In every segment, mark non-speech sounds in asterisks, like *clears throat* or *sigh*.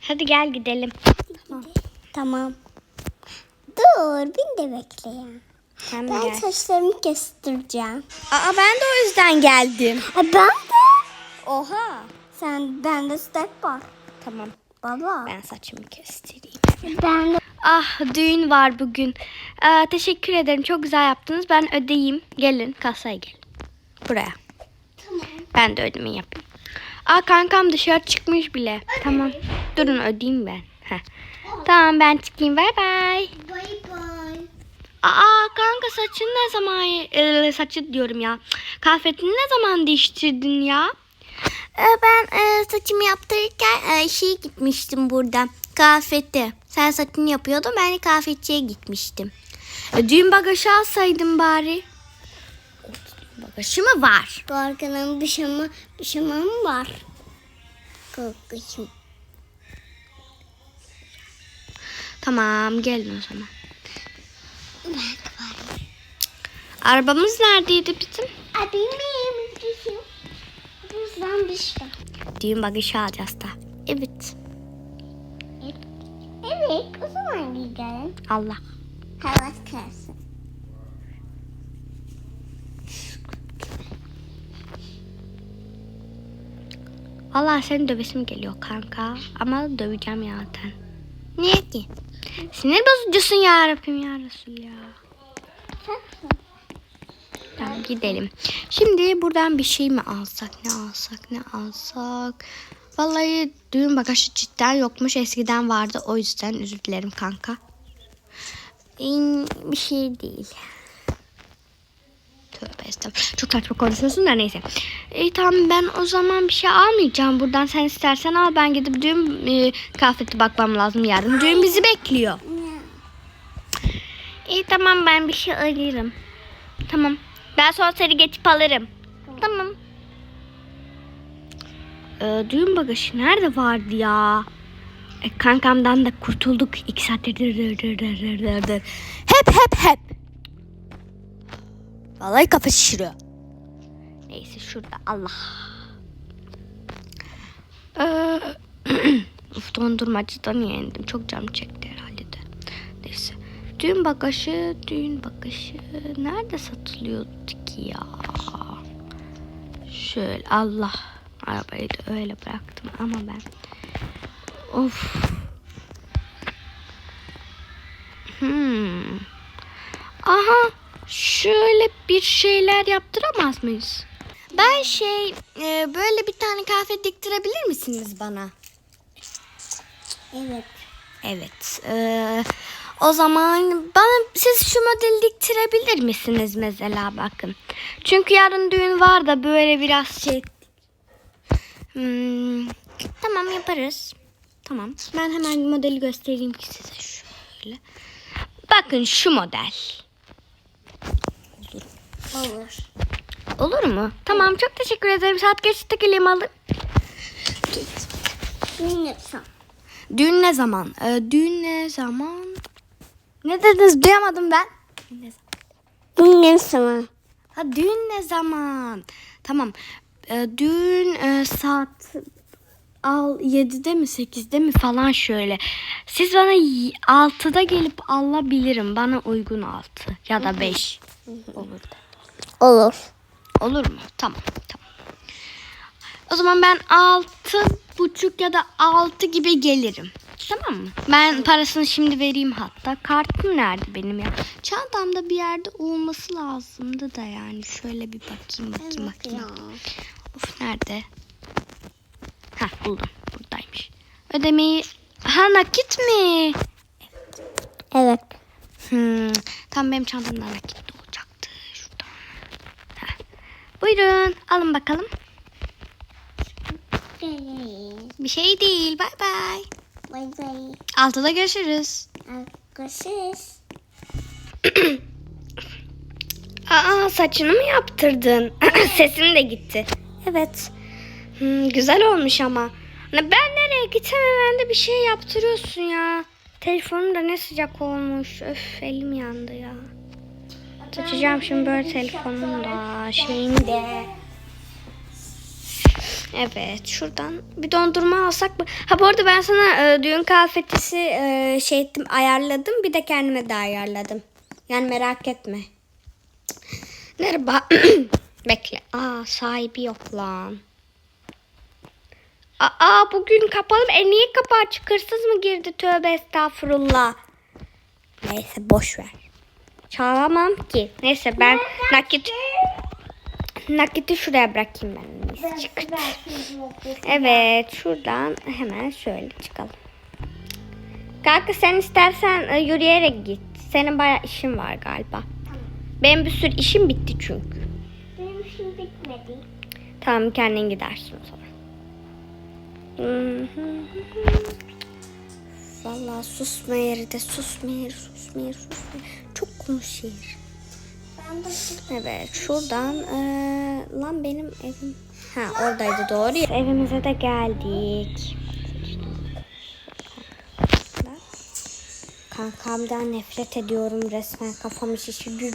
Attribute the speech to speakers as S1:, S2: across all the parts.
S1: Hadi gel gidelim.
S2: Tamam. Dur beni de bekle ya.
S1: Sen
S2: Ben
S1: gel.
S2: saçlarımı kestireceğim.
S1: Aa ben de o yüzden geldim.
S2: E, ben de.
S1: Oha.
S2: Sen bende step var.
S1: Tamam
S2: Baba.
S1: ben saçımı kestireyim.
S2: Ben de.
S1: Ah düğün var bugün. Aa, teşekkür ederim çok güzel yaptınız. Ben ödeyeyim. Gelin kasaya gelin. Buraya.
S2: Tamam.
S1: Ben de ödemeyi yapayım. Aa kankam dışarı çıkmış bile. Tamam. Durun ödeyeyim ben. Heh. Tamam ben çıkayım. Bay bay.
S2: Bay bay.
S1: Aa kanka saçın ne zaman e, saçı diyorum ya. Kıyafetini ne zaman değiştirdin ya?
S2: E, Ben e, saçımı yaptırırken e, şey gitmiştim burada. Kahvete. Sen saçını yapıyordun ben de gitmiştim.
S1: E, düğün bagajı alsaydın bari. Bagajı mı var?
S2: Korkanın bir şama, bir şamam var. Korkuşum.
S1: Tamam gelin o zaman.
S2: Ben kaparım.
S1: Arabamız neredeydi bizim?
S2: Abi benim düşüm. Buzdan düştüm.
S1: Düğün bagajı alacağız da.
S2: Evet. Evet, o zaman gidelim.
S1: Allah.
S2: Hava kalsın.
S1: Allah seni dövesim geliyor kanka. Ama döveceğim zaten.
S2: Niye ki?
S1: Sinir bozucusun ya Rabbim ya Resul ya. Tamam gidelim. Şimdi buradan bir şey mi alsak ne alsak ne alsak. Vallahi düğün bagajı cidden yokmuş eskiden vardı o yüzden özür dilerim kanka.
S2: Bir şey değil.
S1: Estağfurullah. Çok saçma konuşuyorsun da neyse. İyi tamam ben o zaman bir şey almayacağım buradan. Sen istersen al ben gidip düğün e, kıyafeti bakmam lazım yarın. Düğün bizi bekliyor. İyi tamam ben bir şey alırım. Tamam. Ben sonra seni geçip alırım. Tamam. Ee, düğün bagajı nerede vardı ya? E, kankamdan da kurtulduk. İki saattir. Hep hep hep. Vallahi kafa şişiriyor. Neyse şurada Allah. Ee, *clears throat* Uf dondurmacıdan yendim. Çok canım çekti herhalde de. Neyse. Düğün bagajı, düğün bagajı nerede satılıyordu ki ya? Şöyle Allah. Arabayı da öyle bıraktım ama ben. Of. Hmm. Aha. Şöyle bir şeyler yaptıramaz mıyız? Ben şey e, böyle bir tane kahve diktirebilir misiniz bana?
S2: Evet.
S1: Evet. eee, o zaman bana siz şu modeli diktirebilir misiniz mesela bakın. Çünkü yarın düğün var da böyle biraz şey. Hmm, tamam yaparız. Tamam. Ben hemen modeli göstereyim ki size şöyle. Bakın şu model.
S2: Olur.
S1: Olur mu? Tamam çok teşekkür ederim. Saat geçti geleyim alın.
S2: Bilmiyorum.
S1: Düğün ne zaman? Ee, düğün ne zaman? Ne dediniz? Duyamadım ben. Düğün ne zaman? Ha düğün ne zaman? Tamam. Ee, düğün e, saat al 7'de mi 8'de mi falan şöyle. Siz bana y- 6'da gelip alabilirim. Bana uygun 6 ya da 5. Olur.
S2: Olur.
S1: Olur mu? Tamam. Tamam. O zaman ben altı buçuk ya da altı gibi gelirim. Tamam mı? Ben parasını şimdi vereyim hatta. Kartım nerede benim ya? Çantamda bir yerde olması lazımdı da yani. Şöyle bir bakayım bakayım bakayım. Of nerede? Ha buldum. Buradaymış. Ödemeyi... Ha nakit mi?
S2: Evet.
S1: Hmm, tam benim çantamda nakit de olacaktı. Şurada. Heh. Buyurun alın bakalım. Bir şey değil. Bay bay.
S2: Bay bay.
S1: Altıda görüşürüz.
S2: Görüşürüz. *clears throat*
S1: Aa saçını mı yaptırdın? *clears throat* Sesin de gitti. Evet. Hmm, güzel olmuş ama. Ben nereye gitsem hemen de bir şey yaptırıyorsun ya. Telefonum da ne sıcak olmuş. Öf elim yandı ya. Açacağım şimdi böyle telefonum da şeyim de. Evet şuradan bir dondurma alsak mı? Ha bu arada ben sana e, düğün kıyafetisi e, şey ettim ayarladım. Bir de kendime de ayarladım. Yani merak etme. Merhaba. *coughs* Bekle. Aa sahibi yok lan. Aa bugün kapalı. E niye kapı açık? Hırsız mı girdi? Tövbe estağfurullah. Neyse boş ver. Çalamam ki. Neyse ben nakit nakiti şuraya bırakayım ben. Çıkırt. Evet şuradan hemen şöyle çıkalım. Kanka sen istersen e, yürüyerek git. Senin bayağı işin var galiba. Benim bir sürü işim bitti çünkü.
S2: Benim işim bitmedi.
S1: Tamam kendin gidersin o zaman. Vallahi susma yeri de susma yeri susma yeri susma yeri. Konuşuyor.
S2: Ben
S1: Evet şuradan eee, lan benim evim. Ha oradaydı doğru. ya. Evimize de geldik. Kankamdan nefret ediyorum resmen kafamı şişiyor.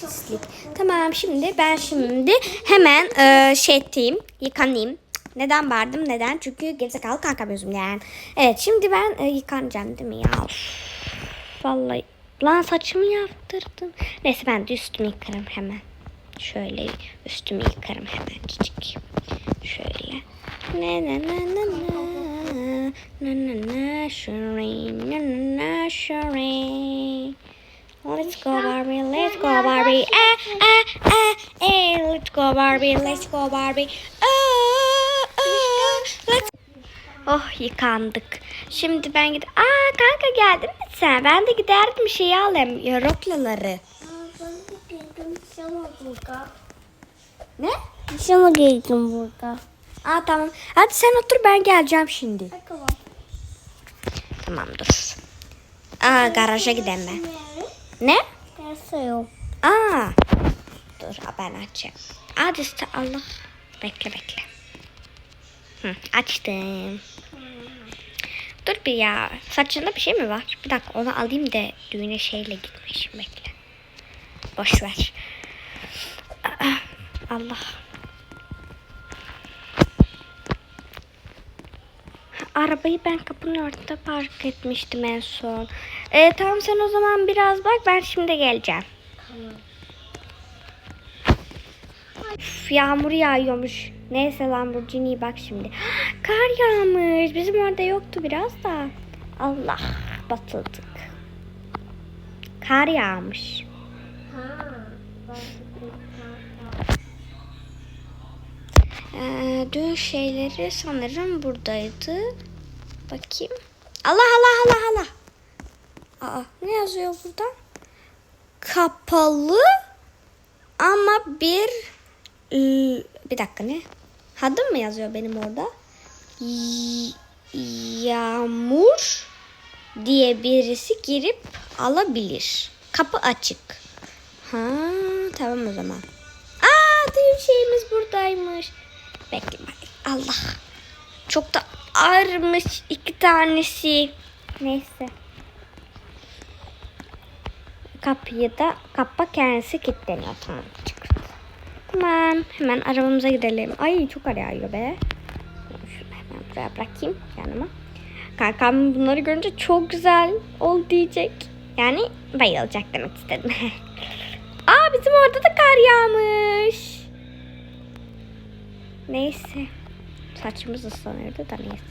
S1: Pislik. Tamam şimdi ben şimdi hemen eee, şey eteyim yıkanayım. Neden bağırdım neden? Çünkü gerizekalı kankam yüzümden. Evet şimdi ben eee, yıkanacağım değil mi ya? Vallahi lan saçımı yaptırdım. Neyse ben de üstümü yıkarım hemen. Şöyle üstümü yıkarım hemen cicik. Şöyle. Ne ne ne ne ne. Ne ne ne şurayı. Ne ne ne şurayı. Let's go Barbie, let's go Barbie. Eh, eh, eh, eh. Let's go Barbie, let's go Barbie. Ah, Oh yıkandık. Şimdi ben gidip... Aa kanka geldin mi sen? Ben de giderdim bir şey alayım. Ya, roklaları.
S2: Ben de girdim. Şama burada.
S1: Ne?
S2: Şama girdim burada.
S1: Aa tamam. Hadi sen otur ben geleceğim şimdi.
S2: Bakalım.
S1: Tamam dur. Aa garaja gidelim ben. Ne?
S2: Derse yok.
S1: Aa. Dur ben. Hadi işte Allah. Bekle bekle. Hı, açtım. Dur bir ya. Saçında bir şey mi var? Bir dakika onu alayım da düğüne şeyle gitmişim bekle. Boş ver. Aa, Allah. Arabayı ben kapının ortasında park etmiştim en son. Ee, tamam sen o zaman biraz bak ben şimdi geleceğim. Üf, yağmur yağıyormuş. Neyse Lamborghini bak şimdi. Kar yağmış. Bizim orada yoktu biraz da. Allah batıldık. Kar yağmış. Ee, dün şeyleri sanırım buradaydı. Bakayım. Allah Allah Allah Allah. Aa, ne yazıyor burada? Kapalı ama bir bir dakika ne? Adım mı yazıyor benim orada? Yağmur diye birisi girip alabilir. Kapı açık. Ha, tamam o zaman. Aa, düğün şeyimiz buradaymış. Bekle. Allah. Çok da ağırmış iki tanesi. Neyse. Kapıyı da kapa kendisi kilitleniyor. Tamam. çıktı. Tamam. Hemen arabamıza gidelim. Ay çok ara yağıyor be. Buraya bırakayım yanıma. Kankam bunları görünce çok güzel ol diyecek. Yani bayılacak demek istedim. *laughs* Aa bizim orada da kar yağmış. Neyse. Saçımız ıslanırdı da neyse.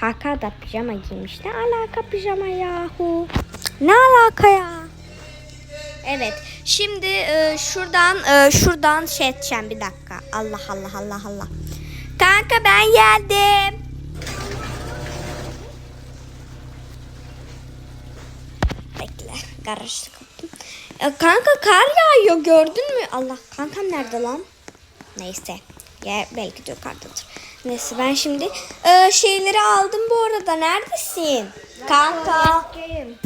S1: Kaka da pijama giymiş. Ne alaka pijama yahu? Ne alaka ya? Evet. Şimdi e, şuradan e, şuradan şey edeceğim bir dakika. Allah Allah Allah Allah. Kanka ben geldim. Bekle. Garajı kapatım. E, kanka kar yağıyor gördün mü? Allah kankam nerede lan? Neyse. Ya belki de yukarıdadır. Neyse ben şimdi e, şeyleri aldım bu arada. Neredesin? Kanka.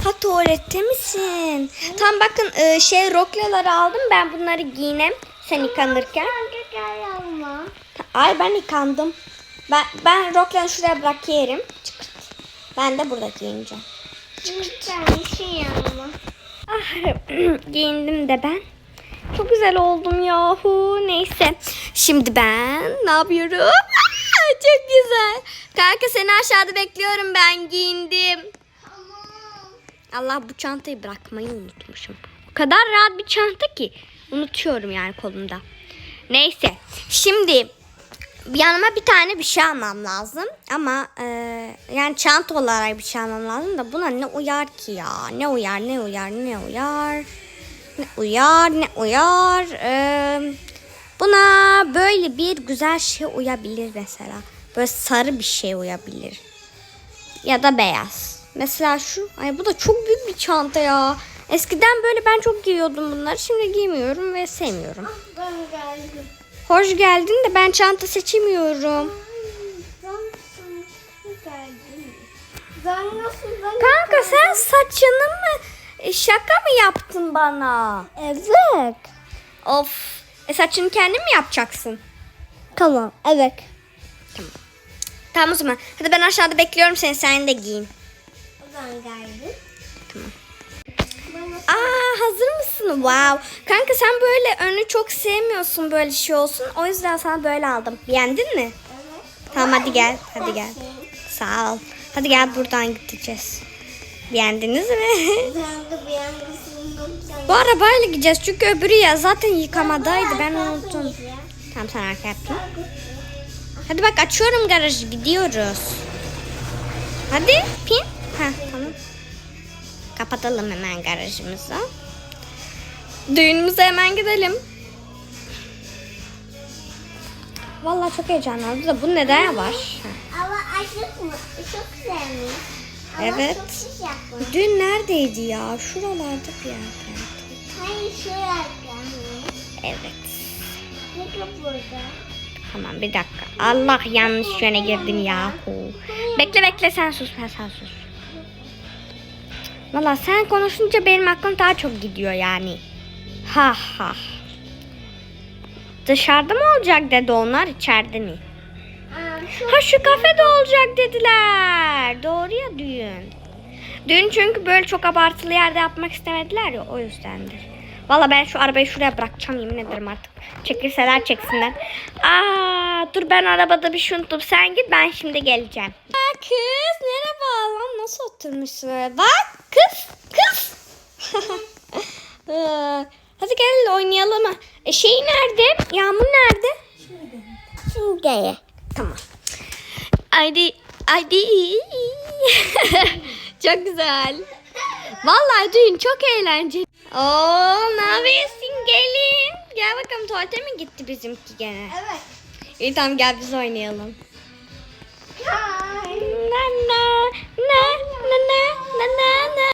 S1: Ha tuvalette misin? Tam bakın e, şey roklaları aldım. Ben bunları giyinem. Sen yıkanırken. Ay ben yıkandım. Ben, ben roklarını şuraya bırakıyorum. Çıkırt. Ben de burada giyineceğim.
S2: Tane şey alma.
S1: Ah, *clears throat* giyindim de ben. Çok güzel oldum yahu. Neyse. Şimdi ben ne yapıyorum? *laughs* Aa, Çok güzel. Kanka seni aşağıda bekliyorum. Ben giyindim. Allah bu çantayı bırakmayı unutmuşum. O kadar rahat bir çanta ki. Unutuyorum yani kolumda. Neyse. Şimdi yanıma bir tane bir şey almam lazım. Ama e, yani çanta olarak bir şey almam lazım da buna ne uyar ki ya? Ne uyar, ne uyar, ne uyar? Ne uyar, ne uyar? E, buna böyle bir güzel şey uyabilir mesela. Böyle sarı bir şey uyabilir. Ya da beyaz. Mesela şu. Ay bu da çok büyük bir çanta ya. Eskiden böyle ben çok giyiyordum bunları. Şimdi giymiyorum ve sevmiyorum.
S2: Ben geldim.
S1: Hoş geldin de ben çanta seçemiyorum.
S2: Geldim?
S1: Kanka sen saçını mı e, şaka mı yaptın bana?
S2: Evet.
S1: Of. E saçını kendin mi yapacaksın?
S2: Tamam. Evet.
S1: Tamam o zaman. Hadi ben aşağıda bekliyorum seni. Sen de giyin.
S2: Ben geldim.
S1: Aa hazır mısın? Wow. Kanka sen böyle önü çok sevmiyorsun böyle şey olsun. O yüzden sana böyle aldım. Beğendin mi?
S2: Evet.
S1: Tamam hadi gel. Hadi gel. Sağ ol. Hadi gel buradan gideceğiz. Beğendiniz mi? *laughs* Bu arabayla gideceğiz çünkü öbürü ya zaten yıkamadaydı ben unuttum. Tamam sen arka yaptın. Hadi bak açıyorum garajı gidiyoruz. Hadi pin. Ha tamam. Kapatalım hemen garajımızı. Düğünümüze hemen gidelim. Vallahi çok heyecanlandım da bu neden var?
S2: Ama aşık mı? Çok sevmiş.
S1: Evet.
S2: Çok sıcak.
S1: Düğün neredeydi ya? Şuralarda bir yerde.
S2: Hayır şu yakın.
S1: Evet.
S2: Ne burada?
S1: Tamam bir dakika. Allah yanlış yöne girdim yahu. Bekle bekle sen sus ben sen sus. Valla sen konuşunca benim aklım daha çok gidiyor yani. Ha ha. Dışarıda mı olacak dedi onlar içeride mi? Ha şu kafede olacak dediler. Doğru ya düğün. Düğün çünkü böyle çok abartılı yerde yapmak istemediler ya o yüzdendir. Valla ben şu arabayı şuraya bırakacağım yemin ederim artık. Çekilseler çeksinler. Aa, dur ben arabada bir şey unuttum. Sen git ben şimdi geleceğim. Aa, kız merhaba lan nasıl oturmuşsun öyle? Bak kız kız. *laughs* Hadi gel oynayalım. E, şey nerede? Yağmur nerede?
S2: Şurada. Şurada.
S1: Tamam. Haydi. Haydi. *laughs* çok güzel. Vallahi düğün çok eğlenceli. Oo, ne yapıyorsun gelin? Gel bakalım tuvalete mi gitti bizimki gene?
S2: Evet.
S1: İyi tamam gel biz oynayalım.
S2: Hi.
S1: Na na na na na na na.